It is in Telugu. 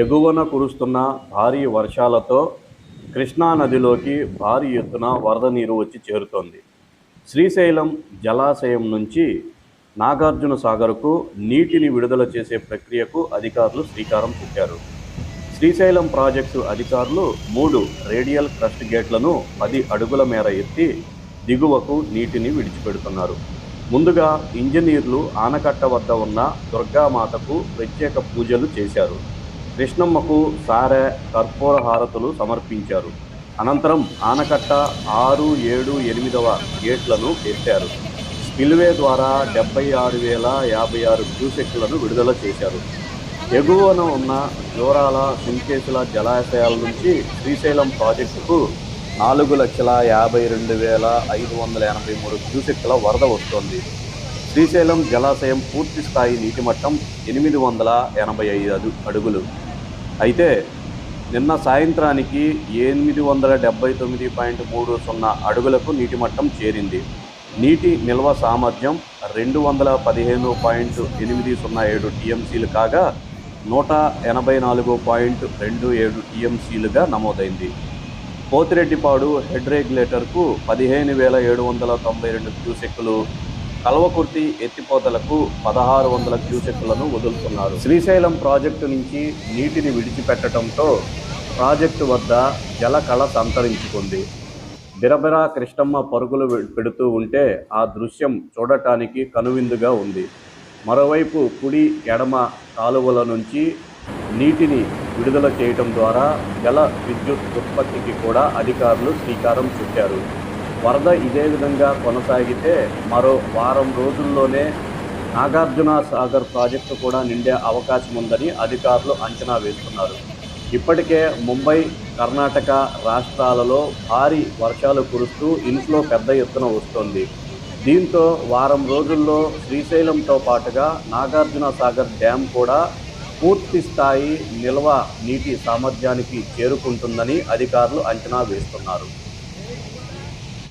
ఎగువన కురుస్తున్న భారీ వర్షాలతో కృష్ణా నదిలోకి భారీ ఎత్తున వరద నీరు వచ్చి చేరుతోంది. శ్రీశైలం జలాశయం నుంచి నాగార్జున సాగర్కు నీటిని విడుదల చేసే ప్రక్రియకు అధికారులు శ్రీకారం చుట్టారు. శ్రీశైలం ప్రాజెక్టు అధికారులు మూడు రేడియల్ క్రస్ట్ గేట్లను పది అడుగుల మేర ఎత్తి దిగువకు నీటిని విడిచిపెడుతున్నారు. ముందుగా ఇంజనీర్లు ఆనకట్ట వద్ద ఉన్న దుర్గామాతకు ప్రత్యేక పూజలు చేశారు. కృష్ణమ్మకు సారె కర్పూర హారతులు సమర్పించారు. అనంతరం ఆనకట్ట ఆరు ఏడు ఎనిమిదవ గేట్లను ఎత్తారు. స్పిల్వే ద్వారా డెబ్బై ఆరు వేల యాభై ఆరు క్యూసెక్లను విడుదల చేశారు. ఎగువన ఉన్న జోరాల సుంకేసుల జలాశయాల నుంచి శ్రీశైలం ప్రాజెక్టుకు నాలుగు లక్షల యాభై రెండు వేల ఐదు వందల ఎనభై మూడు క్యూసెక్కుల వరద వస్తోంది. శ్రీశైలం జలాశయం పూర్తి స్థాయి నీటి మట్టం ఎనిమిది వందల ఎనభై ఐదు అడుగులు. అయితే నిన్న సాయంత్రానికి ఎనిమిది వందల డెబ్బై తొమ్మిది పాయింట్ మూడు సున్నా అడుగులకు నీటి మట్టం చేరింది. నీటి నిల్వ సామర్థ్యం రెండు వందల పదిహేను పాయింట్ ఎనిమిది సున్నా ఏడు టీఎంసీలు కాగా నూట ఎనభై నాలుగు పాయింట్ రెండు ఏడు టీఎంసీలుగా నమోదైంది. పోతిరెడ్డిపాడు హెడ్ రెగ్యులేటర్కు పదిహేను వేల ఏడు వందల తొంభై రెండు క్యూసెక్కులు కల్వకుర్తి ఎత్తిపోతలకు పదహారు వందల క్యూసెక్కులను వదులుతున్నారు. శ్రీశైలం ప్రాజెక్టు నుంచి నీటిని విడిచిపెట్టడంతో ప్రాజెక్టు వద్ద జలకళ సంతరించుకుంది. బిరబిరా కృష్ణమ్మ పరుగులు పెడుతూ ఉంటే ఆ దృశ్యం చూడటానికి కనువిందుగా ఉంది. మరోవైపు కుడి ఎడమ కాలువల నుంచి నీటిని విడుదల చేయటం ద్వారా జల విద్యుత్ ఉత్పత్తికి కూడా అధికారులు శ్రీకారం చుట్టారు. వరద ఇదే విధంగా కొనసాగితే మరో వారం రోజుల్లోనే నాగార్జున సాగర్ ప్రాజెక్టు కూడా నిండే అవకాశం ఉందని అధికారులు అంచనా వేస్తున్నారు. ఇప్పటికే ముంబై కర్ణాటక రాష్ట్రాలలో భారీ వర్షాలు కురుస్తూ ఇన్ఫ్లో పెద్ద ఎత్తున వస్తోంది. దీంతో వారం రోజుల్లో శ్రీశైలంతో పాటుగా నాగార్జున సాగర్ డ్యామ్ కూడా పూర్తి స్థాయి నిల్వ నీటి సామర్థ్యానికి చేరుకుంటుందని అధికారులు అంచనా వేస్తున్నారు.